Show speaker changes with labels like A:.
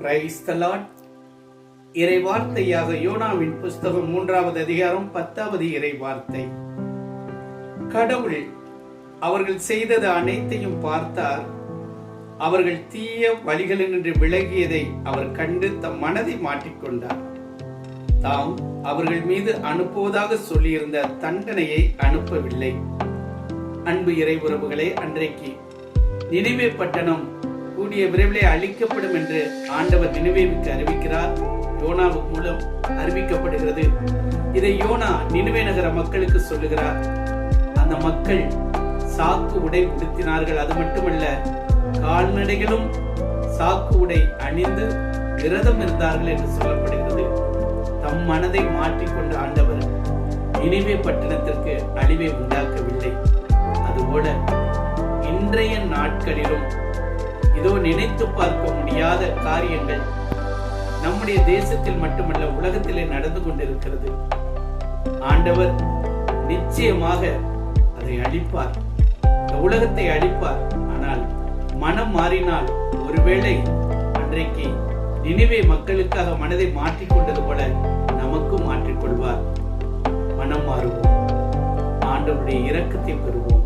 A: Praise the இறை வார்த்தையாக யோனாவின் புஸ்தகம் மூன்றாவது அதிகாரம் பத்தாவது இறை வார்த்தை கடவுள் அவர்கள் செய்தது அனைத்தையும் பார்த்தார். அவர்கள் தீய வழிகளினின்று விலகியதை அவர் கண்டு தம் மனதை மாற்றிக்கொண்டார். தாம் அவர்கள் மீது அனுப்புவதாக சொல்லியிருந்த தண்டனையை அனுப்பவில்லை. அன்பு இறை உறவுகளே அன்றைக்கு நினைவே பட்டணம் கூடிய விரைவிலே அழிக்கப்படும் என்று ஆண்டவர் நினைவேவுக்கு அறிவிக்கிறார். யோனாவு மூலம் அறிவிக்கப்படுகிறது. இதை யோனா நினைவே நகர மக்களுக்கு சொல்லுகிறார். அந்த மக்கள் சாக்கு உடை உடுத்தினார்கள். அது மட்டுமல்ல கால்நடைகளும் சாக்கு உடை அணிந்து விரதம் இருந்தார்கள் என்று சொல்லப்படுகிறது. தம் மனதை மாற்றிக்கொண்ட ஆண்டவர் நினைவே பட்டணத்திற்கு அழிவை உண்டாக்கவில்லை. அதுபோல இன்றைய நாட்களிலும் இதோ நினைத்து பார்க்க முடியாத காரியங்கள் நம்முடைய தேசத்தில் மட்டுமல்ல உலகத்திலே நடந்து கொண்டிருக்கிறது. ஆண்டவர் நிச்சயமாக அதை அழிப்பார். உலகத்தை அழிப்பார். ஆனால் மனம் மாறினால் ஒருவேளை அன்றைக்கு நினைவே மக்களுக்காக மனதை மாற்றிக்கொண்டது போல நமக்கும் மாற்றிக்கொள்வார் மனம் மாறுவோம். ஆண்டவருடைய இரக்கத்தை பெறுவோம்